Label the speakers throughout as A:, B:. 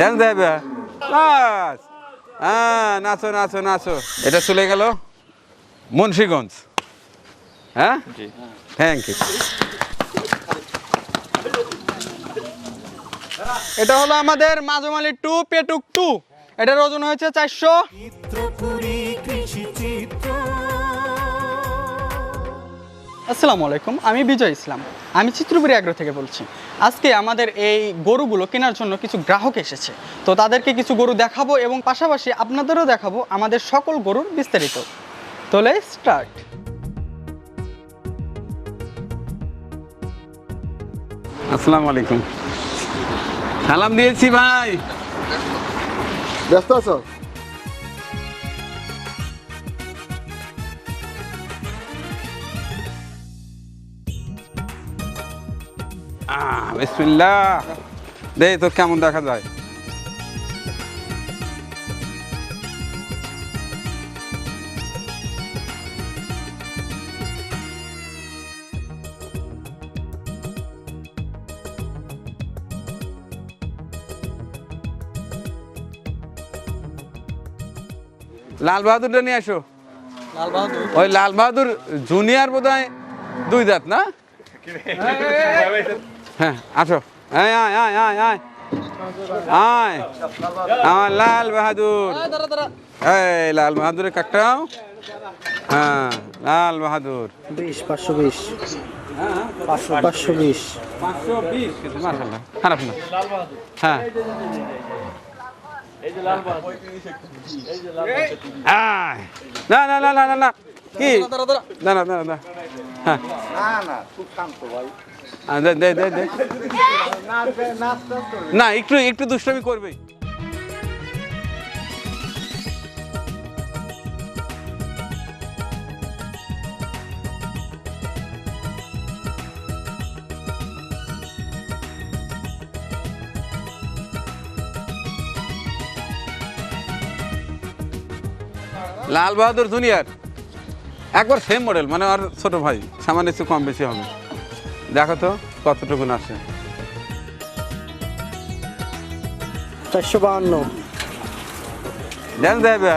A: Dance দেবে বাস। হ্যাঁ নাচো নাচো নাচো। এটা চলে গেল মুন্সিগঞ্জ। হ্যাঁ? থ্যাংক ইউ
B: এটা হলো আমাদের মাজমালি টু পেটুক টু। এটার ওজন হয়েছে চারশো। আসসালামু আলাইকুম আমি বিজয় ইসলাম। আমি চিত্রপুরি আগ্রহ থেকে বলছি। আজকে আমাদের এই গরুগুলো কেনার জন্য কিছু গ্রাহক এসেছে। তো তাদেরকে কিছু গরু দেখাবো এবং পাশাপাশি আপনাদেরও দেখাবো আমাদের সকল গরুর বিস্তারিত। তোলে স্টার্ট
A: আসসালামু আলাইকুম। সালাম দিয়েছি ভাই।
C: ব্যস্ত আছো?
A: আহ, বিসমিল্লাহ। দে তো কেমন দেখা যায়? লাল বাহাদুরটা নিয়ে আসো।
B: লাল বাহাদুর?
A: ওই লাল বাহাদুর জুনিয়র বোধ হয় দুই দাঁত না? হ্যাঁ আসো। আয় আয় আয় আয় আয়। আয়। আমার লাল বাহাদুর। এই লাল বাহাদুরের কাকটাও? হ্যাঁ লাল বাহাদুর।
C: বিশ পাঁচশো বিশ। পাঁচশো বিশ।
A: পাঁচশো বিশ কিন্তু খারাপ না। হ্যাঁ। আয়। না না না না না না। কি?
B: দাঁড়া দাঁড়া
A: না না না না হ্যাঁ। আহ, দে দে দে দে না, একটু একটু দুষ্টামি করবেই। লাল বাহাদুর জুনিয়র। একবার সেম মডেল মানে আর ছোট ভাই, সামান্য একটু কম বেশি হবে। দেখো তো কতটুকু আসে
C: চারশো বাহান্ন।
A: ড্যান্স দেবে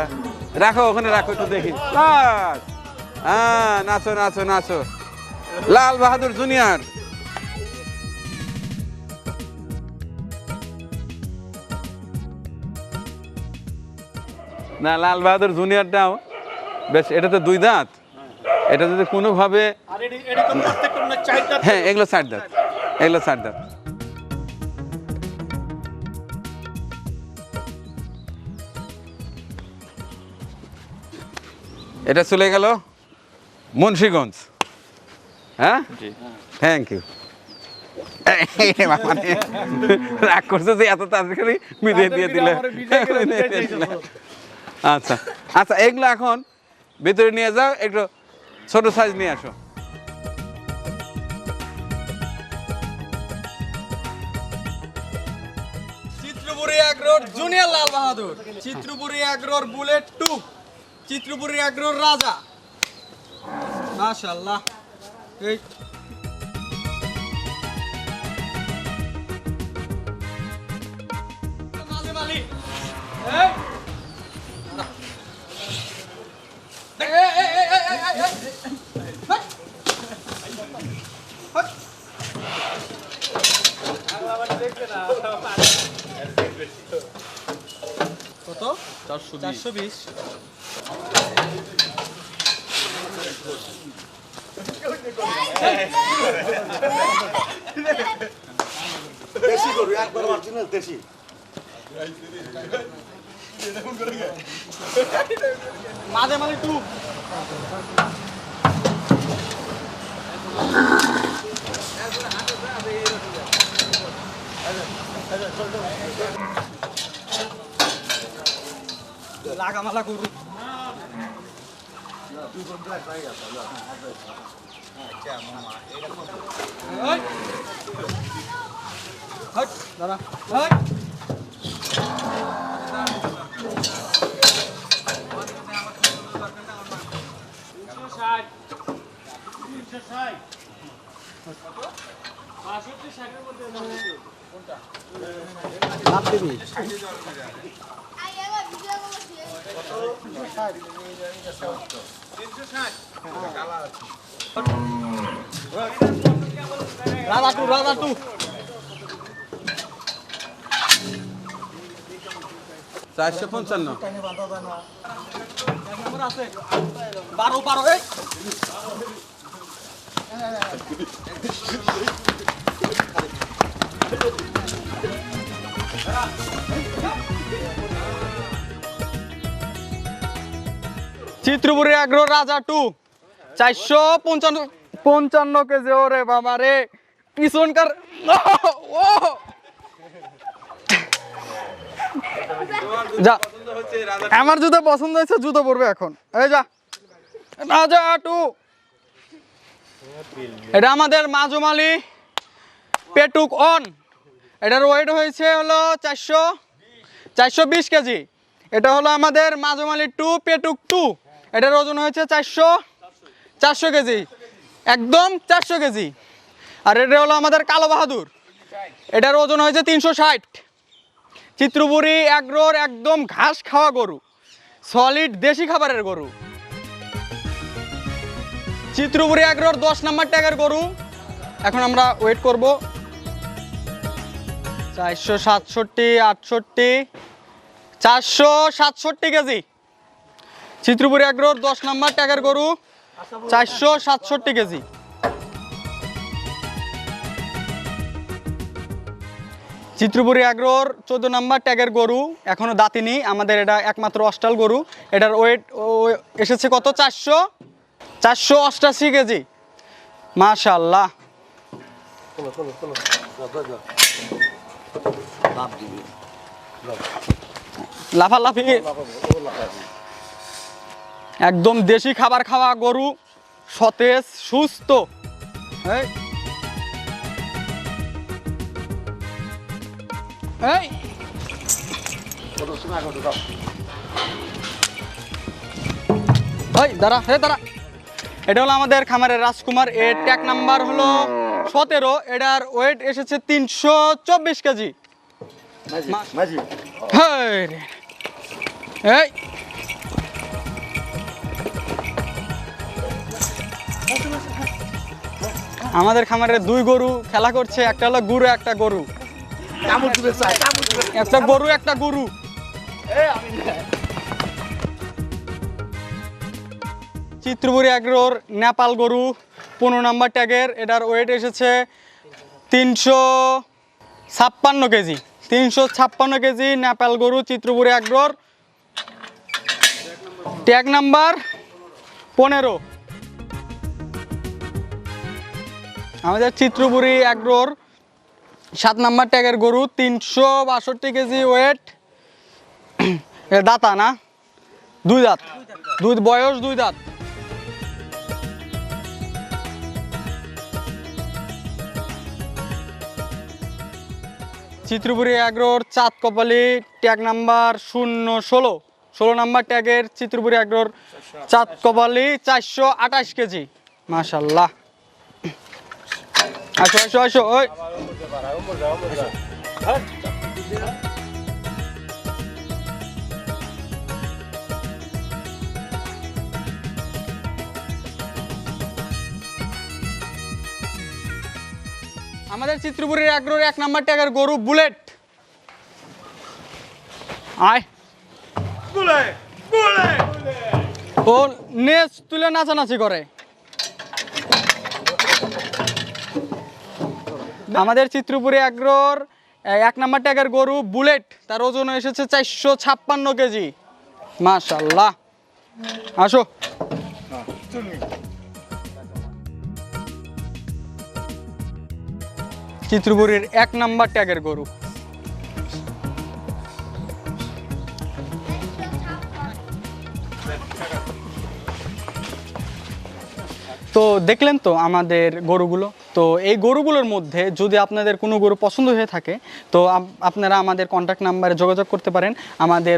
A: রাখো ওখানে রাখো একটু দেখি। হ্যাঁ নাচো নাচো নাচো। লাল বাহাদুর জুনিয়র। না লাল বাহাদুর জুনিয়রটাও বেশ এটা তো দুই দাঁত। এটা যদি কোনোভাবে হ্যাঁ এগুলো ষাট দাঁত। এগুলো ষাট দাঁত। এটা চলে গেল মুন্সীগঞ্জ। হ্যাঁ? থ্যাংক ইউ রাগ করছে যে এত তাড়াতাড়ি বিদায় দিয়ে দিলে। আচ্ছা আচ্ছা এগুলো এখন ভিতরে নিয়ে যাও একটু ছোট সাইজ নিয়ে আসো।
B: চিত্রপুরি এগ্রোর জুনিয়র লাল বাহাদুর। চিত্রপুরি এগ্রোর বুলেট টু। এগ্রোর রাজা। মাশাল্লাহ এই। মাঝে মালি। এই। এই, এই, এই, এই, এই, এই, এই, এই। হাই। হাই। কত? চারশো চারশো বিশ।
C: দেশি গরু একবার অরিজিনাল দেশি।
B: মাঝে মাঝে টু। লাগামালা করু এই। হাট, দাঁড়া। এই। রাজা টু
A: চারশো পঞ্চান্ন।
B: বারো বারো চিত্রপুরের আগ্রহ রাজা টু। চারশো পঞ্চান্ন পঞ্চান্ন কেজি, ওরে বাবা রে। পিছনকার যা। আমার জুতো পছন্দ হয়েছে, জুতো পরবে এখন। এই যা। রাজা টু। এটা আমাদের মাজুমালি পেটুক অন। এটার ওয়েট হয়েছে হলো চারশো চারশো বিশ কেজি। এটা হলো আমাদের মাজুমালি টু পেটুক টু এটার ওজন হয়েছে চারশো চারশো কেজি। একদম চারশো কেজি। আর এটা হলো আমাদের কালো বাহাদুর। এটার ওজন হয়েছে তিনশো ষাট। চিত্রপুরি অ্যাগ্রোর একদম ঘাস খাওয়া গরু। সলিড দেশি খাবারের গরু। চিত্রপুরি অ্যাগ্রোর দশ নাম্বার ট্যাগের গরু। এখন আমরা ওয়েট করব। চারশো সাতষট্টি, আটষট্টি, চারশো সাতষট্টি কেজি। চিত্রপুরি অ্যাগ্রোর দশ নাম্বার ট্যাগের গরু, চারশো সাতষট্টি কেজি। চিত্রপুরি অ্যাগ্রোর চোদ্দ নাম্বার ট্যাগের গরু, এখনও দাঁতিনি, আমাদের এটা একমাত্র অস্টাল গরু। এটার ওয়েট এসেছে কত? চারশো। চারশো অষ্টাশি কেজি। মাশাল্লাহ লাফালাফি। একদম দেশি খাবার খাওয়া গরু, সতেজ, সুস্থ। এই। দাঁড়া হে দাঁড়া। এটা হলো আমাদের খামারের রাজকুমার। এর ট্যাগ নাম্বার হলো সতেরো। এটার ওয়েট এসেছে তিনশো চব্বিশ কেজি। এই। আমাদের খামারের দুই গরু খেলা করছে। একটা হলো গুরু একটা গরু। একটা। গরু একটা গরু। চিত্রপুরি এগ্রোর নেপাল গরু, পনেরো নাম্বার ট্যাগের, এটার ওয়েট এসেছে তিনশো ছাপ্পান্ন কেজি, তিনশো ছাপ্পান্ন কেজি নেপাল গরু চিত্রপুরি এগ্রোর। ট্যাগ নাম্বার পনেরো। আমাদের চিত্রপুরি এগ্রোর সাত নাম্বার ট্যাগের গরু, তিনশো বাষট্টি কেজি ওয়েট দাঁতা না? দুই দাঁত। দুই বয়স, দুই দাঁত। চিত্রপুরি অ্যাগ্রোর চাঁদ কপালি ট্যাগ নাম্বার শূন্য ষোলো। ষোলো নাম্বার ট্যাগের চিত্রপুরী অ্যাগ্রোর চাঁদ কপালি চারশো আঠাশ কেজি। মাশাল্লাহ। আসো আসো আসো, ওই। আমাদের চিত্রপুরের আগ্রহ এক নাম্বার ট্যাগের গরু বুলেট। আয়। ও নেচ তুলে নাচানাচি করে। আমাদের চিত্রপুরে আগ্রহর এক নাম্বার ট্যাগের গরু বুলেট তার ওজন এসেছে চারশো ছাপ্পান্ন কেজি। মাশাল্লাহ। আসো। চিত্রপুরের এক নাম্বার ট্যাগের গরু। তো দেখলেন তো আমাদের গরুগুলো? তো এই গরুগুলোর মধ্যে যদি আপনাদের কোনো গরু পছন্দ হয়ে থাকে, তো আপনারা আমাদের কন্ট্যাক্ট নাম্বারে যোগাযোগ করতে পারেন। আমাদের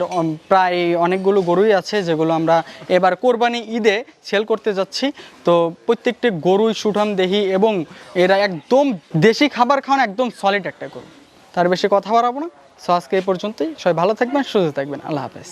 B: প্রায় অনেকগুলো গরুই আছে যেগুলো আমরা এবার কোরবানি ঈদে সেল করতে যাচ্ছি। তো প্রত্যেকটি গরুই সুঠাম দেহি এবং এরা একদম দেশি খাবার খাওয়ানো একদম সলিড একটা গরু। তার বেশি কথা বাড়াবো না। সো আজকে এই পর্যন্তই। সবাই ভালো থাকবেন, সুস্থ থাকবেন। আল্লাহ হাফেজ।